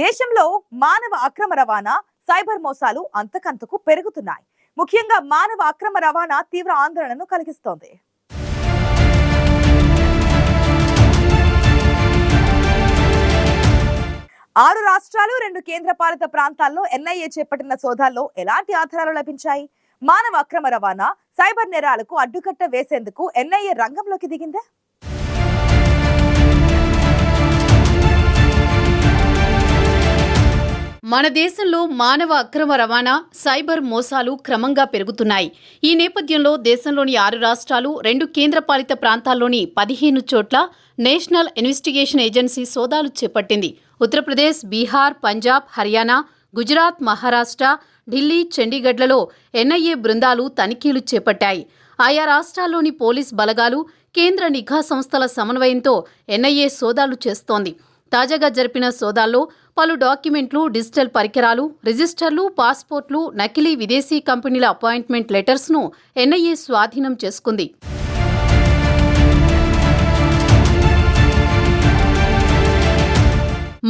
దేశంలో మానవ అక్రమ రవాణా సైబర్ మోసాలు అంతకంతకు పెరుగుతున్నాయి. ముఖ్యంగా మానవ అక్రమ రవాణా తీవ్ర ఆందోళనను కలిగిస్తోంది. ఆరు రాష్ట్రాలు రెండు కేంద్రపాలిత ప్రాంతాల్లో ఎన్ఐఏ చేపట్టిన సోదాల్లో ఎలాంటి ఆధారాలు లభించాయి? మానవ అక్రమ రవాణా సైబర్ నేరాలకు అడ్డుకట్ట వేసేందుకు ఎన్ఐఏ రంగంలోకి దిగిందా? మన దేశంలో మానవ అక్రమ రవాణా సైబర్ మోసాలు క్రమంగా పెరుగుతున్నాయి. ఈ నేపథ్యంలో దేశంలోని ఆరు రాష్ట్రాలు రెండు కేంద్రపాలిత ప్రాంతాల్లోని పదిహేను చోట్ల నేషనల్ ఇన్వెస్టిగేషన్ ఏజెన్సీ సోదాలు చేపట్టింది. ఉత్తరప్రదేశ్ బీహార్ పంజాబ్ హర్యానా గుజరాత్ మహారాష్ట్ర ఢిల్లీ చండీగఢ్లలో ఎన్ఐఏ బృందాలు తనిఖీలు చేపట్టాయి. ఆయా రాష్ట్రాల్లోని పోలీస్ బలగాలు కేంద్ర నిఘా సంస్థల సమన్వయంతో ఎన్ఐఏ సోదాలు చేస్తోంది. తాజాగా జరిపిన సోదాల్లో పలు డాక్యుమెంట్లు డిజిటల్ పరికరాలు రిజిస్టర్లు పాస్పోర్ట్లు నకిలీ విదేశీ కంపెనీల అపాయింట్మెంట్ లెటర్స్ను ఎన్ఐఏ స్వాధీనం చేసుకుంది.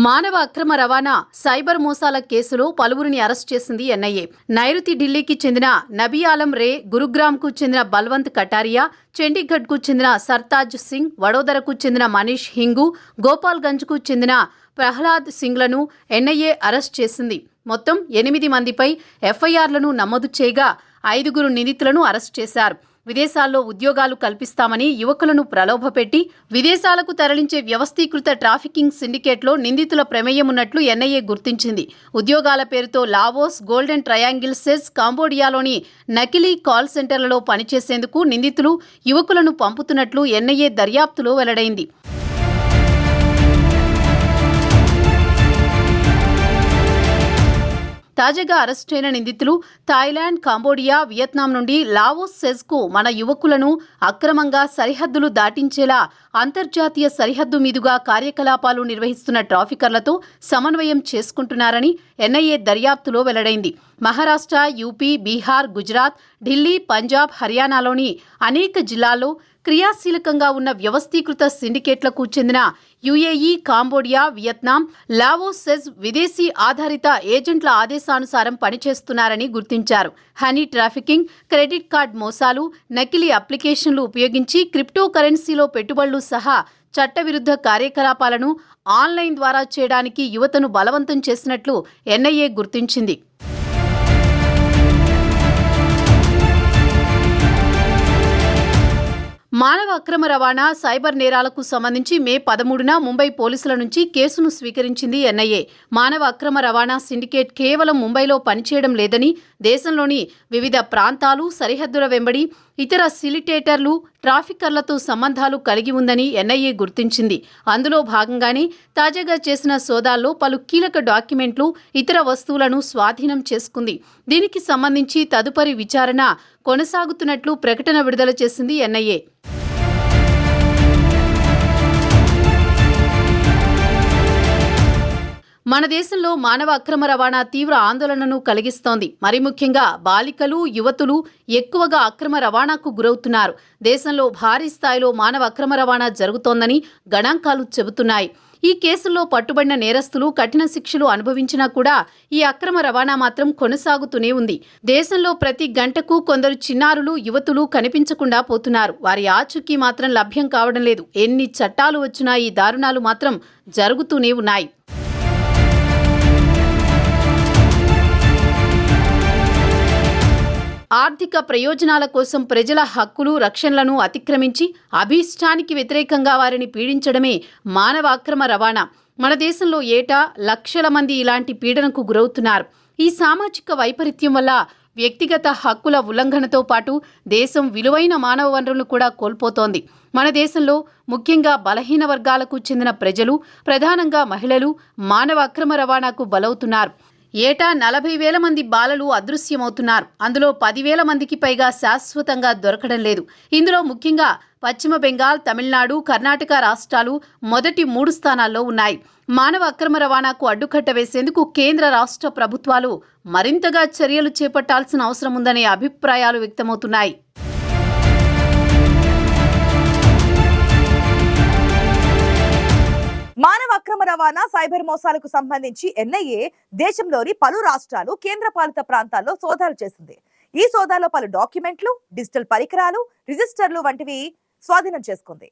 మానవ అక్రమ రవాణా సైబర్ మోసాల కేసులో పలువురిని అరెస్ట్ చేసింది ఎన్ఐఏ. నైరుతి ఢిల్లీకి చెందిన నబీ ఆలం రే గురుగ్రామ్కు చెందిన బల్వంత్ కటారియా చండీగఢ్కు చెందిన సర్తాజ్ సింగ్ వడోదరకు చెందిన మనీష్ హింగు గోపాల్గంజ్కు చెందిన ప్రహ్లాద్ సింగ్లను ఎన్ఐఏ అరెస్ట్ చేసింది. మొత్తం ఎనిమిది మందిపై ఎఫ్ఐఆర్లను నమోదు చేయగా ఐదుగురు నిందితులను అరెస్ట్ చేశారు. విదేశాల్లో ఉద్యోగాలు కల్పిస్తామని యువకులను ప్రలోభపెట్టి విదేశాలకు తరలించే వ్యవస్థీకృత ట్రాఫికింగ్ సిండికేట్లో నిందితుల ప్రమేయం ఉన్నట్లు ఎన్ఐఏ గుర్తించింది. ఉద్యోగాల పేరుతో లావోస్ గోల్డెన్ ట్రయాంగిల్ సెజ్ కాంబోడియాలోని నకిలీ కాల్ సెంటర్లలో పనిచేసేందుకు నిందితులు యువకులను పంపుతున్నట్లు ఎన్ఐఏ దర్యాప్తులో వెల్లడైంది. తాజాగా అరెస్టైన నిందితులు థాయిలాండ్ కాంబోడియా వియత్నాం నుండి లావోస్ సెజ్కు మన యువకులను అక్రమంగా సరిహద్దులు దాటించేలా అంతర్జాతీయ సరిహద్దు మీదుగా కార్యకలాపాలు నిర్వహిస్తున్న ట్రాఫికర్లతో సమన్వయం చేసుకుంటున్నారని ఎన్ఐఏ దర్యాప్తులో వెల్లడైంది. మహారాష్ట్ర యూపీ బీహార్ గుజరాత్ ఢిల్లీ పంజాబ్ హర్యానాలోని అనేక జిల్లాల్లో క్రియాశీలకంగా ఉన్న వ్యవస్థీకృత సిండికేట్లకు చెందిన యుఏఈ కాంబోడియా వియత్నాం లావోసెజ్ విదేశీ ఆధారిత ఏజెంట్ల ఆదేశానుసారం పనిచేస్తున్నారని గుర్తించారు. హనీ ట్రాఫికింగ్ క్రెడిట్ కార్డ్ మోసాలు నకిలీ అప్లికేషన్లు ఉపయోగించి క్రిప్టో కరెన్సీలో పెట్టుబడులు సహా చట్టవిరుద్ధ కార్యకలాపాలను ఆన్లైన్ ద్వారా చేయడానికి యువతను బలవంతం చేసినట్లు ఎన్ఐఏ గుర్తించింది. మానవ అక్రమ రవాణా సైబర్ నేరాలకు సంబంధించి మే పదమూడున ముంబై పోలీసుల నుంచి కేసును స్వీకరించింది ఎన్ఐఏ. మానవ అక్రమ రవాణా సిండికేట్ కేవలం ముంబైలో పనిచేయడం లేదని దేశంలోని వివిధ ప్రాంతాలు సరిహద్దుల వెంబడి ఇతర సిలిటేటర్లు ట్రాఫికర్లతో సంబంధాలు కలిగి ఉందని ఎన్ఐఏ గుర్తించింది. అందులో భాగంగానే తాజాగా చేసిన సోదాల్లో పలు కీలక డాక్యుమెంట్లు ఇతర వస్తువులను స్వాధీనం చేసుకుంది. దీనికి సంబంధించి తదుపరి విచారణ కొనసాగుతున్నట్లు ప్రకటన విడుదల చేసింది ఎన్ఐఏ. మన దేశంలో మానవ అక్రమ రవాణా తీవ్ర ఆందోళనను కలిగిస్తోంది. మరి ముఖ్యంగా బాలికలు యువతులు ఎక్కువగా అక్రమ రవాణాకు గురవుతున్నారు. దేశంలో భారీ స్థాయిలో మానవ అక్రమ రవాణా జరుగుతోందని గణాంకాలు చెబుతున్నాయి. ఈ కేసుల్లో పట్టుబడిన నేరస్తులు కఠిన శిక్షలు అనుభవించినా కూడా ఈ అక్రమ రవాణా మాత్రం కొనసాగుతూనే ఉంది. దేశంలో ప్రతి గంటకు కొందరు చిన్నారులు యువతులు కనిపించకుండా పోతున్నారు. వారి ఆచూకీ మాత్రం లభ్యం కావడం లేదు. ఎన్ని చట్టాలు వచ్చినా ఈ దారుణాలు మాత్రం జరుగుతూనే ఉన్నాయి. ఆర్థిక ప్రయోజనాల కోసం ప్రజల హక్కులు రక్షణలను అతిక్రమించి అభీష్టానికి వ్యతిరేకంగా వారిని పీడించడమే మానవాక్రమ రవాణా. మన దేశంలో ఏటా లక్షల మంది ఇలాంటి పీడనకు గురవుతున్నారు. ఈ సామాజిక వైపరీత్యం వల్ల వ్యక్తిగత హక్కుల ఉల్లంఘనతో పాటు దేశం విలువైన మానవ వనరులను కూడా కోల్పోతోంది. మన దేశంలో ముఖ్యంగా బలహీన వర్గాలకు చెందిన ప్రజలు ప్రధానంగా మహిళలు మానవ అక్రమ రవాణాకు బలవుతున్నారు. ఏటా నలభై వేల మంది బాలలు అదృశ్యమవుతున్నారు. అందులో పదివేల మందికి పైగా శాశ్వతంగా దొరకడం లేదు. ఇందులో ముఖ్యంగా పశ్చిమ బెంగాల్ తమిళనాడు కర్ణాటక రాష్ట్రాలు మొదటి మూడు స్థానాల్లో ఉన్నాయి. మానవ అక్రమ రవాణాకు అడ్డుకట్ట వేసేందుకు కేంద్ర రాష్ట్ర ప్రభుత్వాలు మరింతగా చర్యలు చేపట్టాల్సిన అవసరం ఉందనే అభిప్రాయాలు వ్యక్తమవుతున్నాయి. అక్రమ రవాణా సైబర్ మోసాలకు సంబంధించి ఎన్ఐఏ దేశంలోని పలు రాష్ట్రాలు కేంద్రపాలిత ప్రాంతాల్లో సోదాలు చేసింది. ఈ సోదాలో పలు డాక్యుమెంట్లు డిజిటల్ పరికరాలు రిజిస్టర్లు వంటివి స్వాధీనం చేసుకుంది.